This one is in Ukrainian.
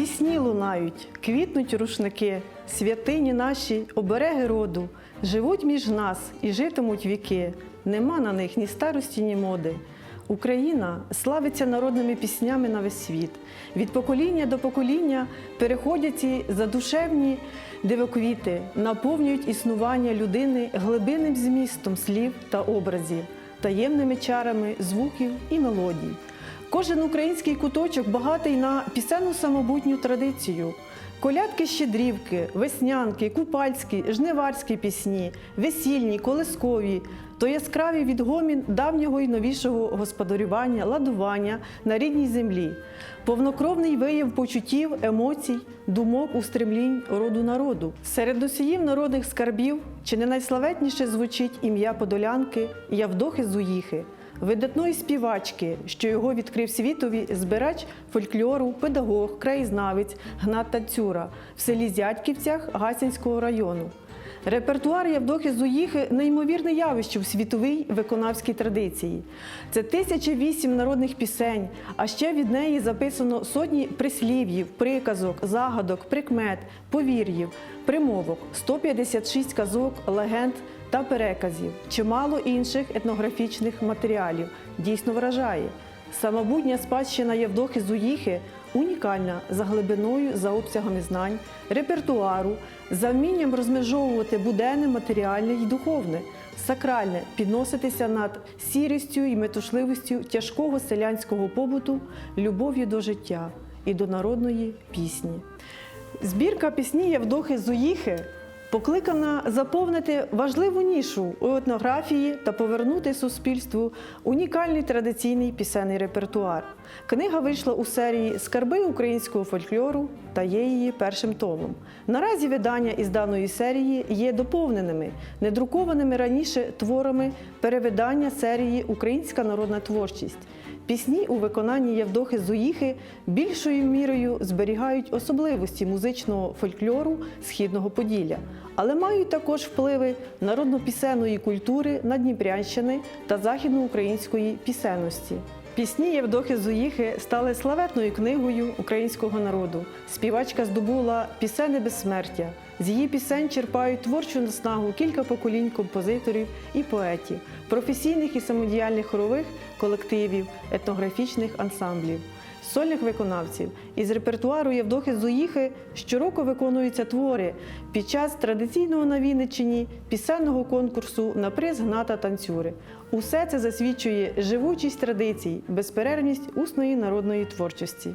Пісні лунають, квітнуть рушники, святині наші, обереги роду, живуть між нас і житимуть віки. Нема на них ні старості, ні моди. Україна славиться народними піснями на весь світ. Від покоління до покоління переходять ці задушевні дивоквіти, наповнюють існування людини глибинним змістом слів та образів, таємними чарами звуків і мелодій. Кожен український куточок багатий на пісенну самобутню традицію. Колядки щедрівки, веснянки, купальські, жниварські пісні, весільні, колискові, то яскравий відгомін давнього і новішого господарювання, ладування на рідній землі, повнокровний вияв почуттів, емоцій, думок, устремлінь роду народу. Серед носіїв народних скарбів чи не найславетніше звучить ім'я Подолянки Явдохи Зуїхи видатної співачки, що його відкрив світові збирач фольклору, педагог, краєзнавець Гнат Тацюра в селі Зятьківцях Гасінського району. Репертуар Явдохи Зуїхи неймовірне явище в світовій виконавській традиції. Це 1008 народних пісень, а ще від неї записано сотні прислів'їв, приказок, загадок, прикмет, повір'їв, примовок, 156 казок, легенд та переказів, чимало інших етнографічних матеріалів. Дійсно вражає. Самобутня спадщина Євдохи Зуїхи унікальна за глибиною, за обсягами знань, репертуару, за вмінням розмежовувати буденне, матеріальне і духовне, сакральне, підноситися над сірістю і метушливістю тяжкого селянського побуту, любов'ю до життя і до народної пісні. Збірка пісні Євдохи Зуїхи покликана заповнити важливу нішу у етнографії та повернути суспільству унікальний традиційний пісенний репертуар. Книга вийшла у серії Скарби українського фольклору та є її першим томом. Наразі видання із даної серії є доповненими, недрукованими раніше творами перевидання серії Українська народна творчість. Пісні у виконанні Євдохи Зуїхи більшою мірою зберігають особливості музичного фольклору східного Поділля, але мають також впливи народно-пісенної культури Надніпрянщини та західноукраїнської пісенності. Пісні Євдохи Зуїхи стали славетною книгою українського народу. Співачка здобула пісенне безсмертя. З її пісень черпають творчу наснагу кілька поколінь композиторів і поетів, професійних і самодіяльних хорових колективів, етнографічних ансамблів, сольних виконавців. Із репертуару Євдохи Зуїхи щороку виконуються твори під час традиційного на Вінниччині пісенного конкурсу на приз Гната танцюри. Усе це засвідчує живучість традицій, безперервність усної народної творчості.